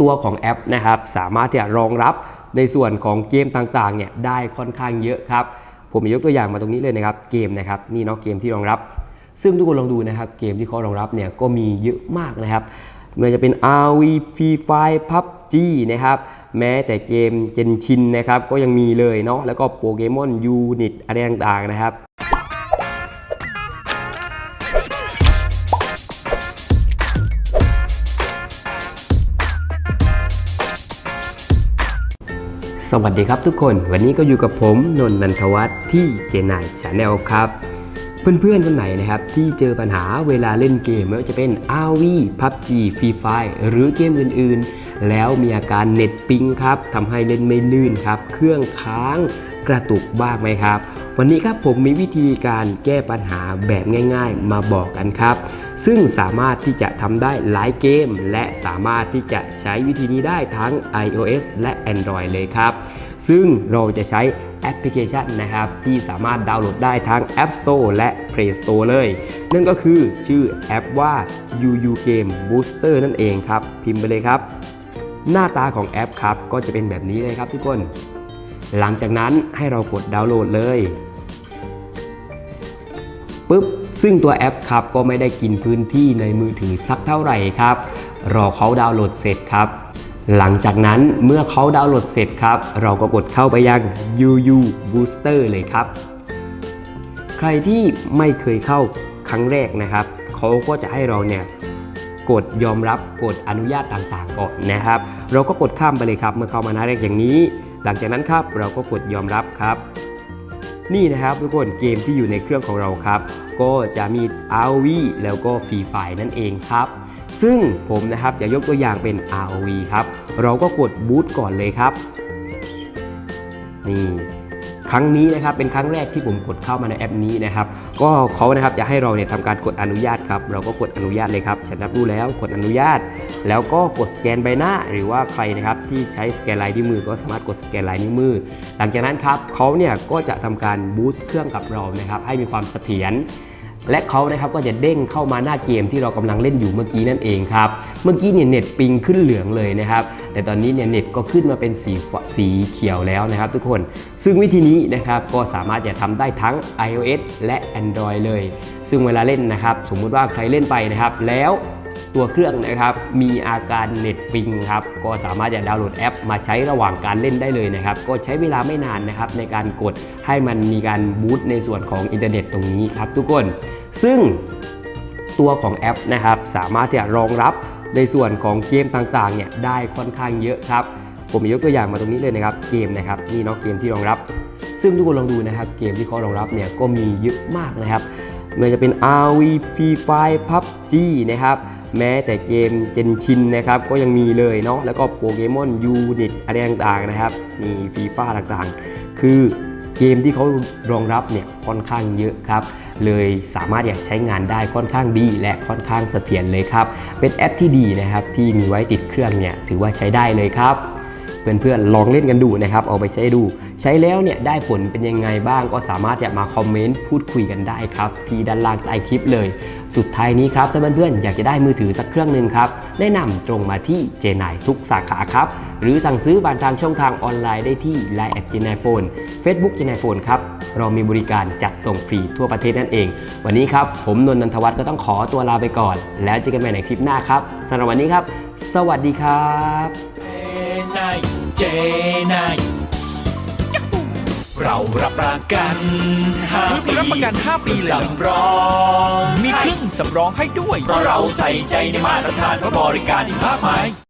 ตัวของแอปนะครับสามารถที่จะรองรับในส่วนของเกมต่างๆเนี่ยได้ค่อนข้างเยอะครับผมยกตัวอย่างมาตรงนี้เลยนะครับเกมนะครับนี่เนาะเกมที่รองรับ ซึ่งทุกคนลองดูนะครับเกมที่เขารองรับเนี่ยก็มีเยอะมากนะครับไม่ว่าจะเป็น RV Free Fire PUBG นะครับแม้แต่เกมเจนชินนะครับก็ยังมีเลยเนาะแล้วก็โปเกมอนยูนิตอะไรต่างๆนะครับ สวัสดีครับทุกคนวันนี้ก็อยู่กับผมนนท์นันทวัฒน์ที่เจนายชาแนลครับ เพื่อนๆคนไหนนะครับ ที่เจอปัญหาเวลาเล่นเกมไม่ว่าจะเป็น RV PUBG Free Fire หรือเกมอื่นๆ แล้วมีอาการเน็ตปิงครับทำให้เล่นไม่ลื่นครับ เครื่องค้างกระตุกบ้างไหมครับ วันนี้ครับผมมีวิธีการแก้ปัญหาแบบง่าย ๆ มาบอกกันครับ ซึ่งสามารถที่จะทำได้หลายเกม และสามารถที่จะใช้วิธีนี้ได้ทั้ง iOS และ Android เลยครับ ซึ่งเราจะใช้แอปพลิเคชันนะครับ ที่สามารถดาวน์โหลดได้ทั้ง App Store และ Play Store เลย นั่นก็คือชื่อแอปว่า UU Game Booster นั่นเองครับ พิมพ์ไปเลยครับ หน้าตาของแอปครับ ก็จะเป็นแบบนี้เลยครับทุกคน หลังจากนั้นให้เรากดดาวน์โหลดเลยปุ๊บซึ่งตัวแอปครับก็ไม่ได้กินพื้นที่ในมือถือสักเท่าไหร่ครับ รอเขาดาวน์โหลดเสร็จครับ หลังจากนั้นเมื่อเขาดาวน์โหลดเสร็จครับ เราก็กดเข้าไปยัง UU Booster เลยครับ ใครที่ไม่เคยเข้าครั้งแรกนะครับ เขาก็จะให้เราเนี่ย กดยอมรับกดอนุญาตต่างๆ ก่อนนะครับ เราก็กดข้ามไปเลยครับ เมื่อเข้ามาหน้าแรกอย่างนี้ หลังจากนั้นครับเราก็กดยอมรับครับนี่นะครับทุกคนเกมที่อยู่ในเครื่องของเราครับ ก็จะมี ROV แล้วก็ Free Fire นั่นเองครับ ซึ่งผมนะครับจะยกตัวอย่างเป็น ROV ครับ เราก็กดบูตก่อนเลยครับ นี่ ครั้งนี้นะครับเป็นครั้งแรกที่ผมกดเข้ามาในแอปนี้นะครับก็เขานะครับจะให้เราเนี่ยทำการกดอนุญาตครับเราก็กดอนุญาตเลยครับฉันรับรู้แล้วกดอนุญาต แล้วก็กดสแกนใบหน้า หรือว่าใครนะครับที่ใช้สแกนลายนิ้วมือ ก็สามารถกดสแกนลายนิ้วมือ หลังจากนั้นครับเขาเนี่ยก็จะทำการบูสต์เครื่องกับเรานะครับให้มีความเสถียรและเขานะครับก็จะเด้งเข้ามาหน้าเกมที่เรากำลังเล่นอยู่เมื่อกี้นั่นเองครับ เมื่อกี้เนี่ยเน็ตปิงขึ้นเหลืองเลยนะครับ แต่ตอนนี้เนี่ยเน็ตก็ขึ้นมาเป็นสีสีเขียวแล้วนะครับทุกคน ซึ่งวิธีนี้นะครับก็สามารถจะทำได้ทั้ง iOS และ Android เลย ซึ่งเวลาเล่นนะครับสมมุติว่าใครเล่นไปนะครับ แล้วตัวเครื่องนะครับมีอาการเน็ตปิงครับก็สามารถจะดาวน์โหลดแอป มาใช้ระหว่างการเล่นได้เลยนะครับก็ใช้เวลาไม่นานนะครับในการกดให้มันมีการบูตในส่วนของอินเทอร์เน็ตตรงนี้ครับทุกคน ซึ่งตัวของแอปนะครับสามารถที่จะรองรับ ในส่วนของเกมต่างๆเนี่ยได้ค่อนข้างเยอะครับ ผมยกตัวอย่างมาตรงนี้เลยนะครับเกมนะครับนี่เนาะเกมที่รองรับ ซึ่งทุกคนลองดูนะครับเกมที่เขารองรับเนี่ยก็มีเยอะมากนะครับไม่ว่าจะเป็น RV Free Fire PUBG นะครับแม้แต่เกมเจนชินนะครับก็ยังมีเลยเนาะแล้วก็โปเกมอนยูนิตอะไรต่างๆนะครับนี่ฟีฟ่าต่างๆ คือ เกมที่เขารองรับเนี่ยค่อนข้างเยอะครับ เลยสามารถอยากใช้งานได้ค่อนข้างดี และค่อนข้างเสถียรเลยครับ เป็นแอปที่ดีนะครับที่มีไว้ติดเครื่องเนี่ยถือว่าใช้ได้เลยครับ เพื่อนๆลองเล่นกันดูนะครับเอาไปใช้ดู ใช้แล้วเนี่ยได้ผลเป็นยังไงบ้างก็สามารถจะมาคอมเมนต์พูดคุยกันได้ครับที่ด้านล่างใต้คลิปเลย สุดท้ายนี้ครับถ้าเพื่อนๆอยากจะได้มือถือสักเครื่องหนึ่งครับแนะนำตรงมาที่เจนายทุกสาขาครับหรือสั่งซื้อผ่านทางช่องทางออนไลน์ได้ที่ Line แอดเจนายโฟน Facebook เจนายโฟนครับเรามีบริการจัดส่งฟรีทั่วประเทศนั่นเอง วันนี้ครับผมนนท์นันทวัฒน์ก็ต้องขอตัวลาไปก่อน แล้วเจอกันใหม่ในคลิปหน้าครับสำหรับวันนี้ครับ สวัสดีครับ เจนายเรารับประกันห้าคือปีรับประกัน 5 ปีเลยเหรอสำรองมีเครื่องสำรองให้ด้วย เพราะเราใส่ใจในมาตรฐานและบริการอีกมากมาย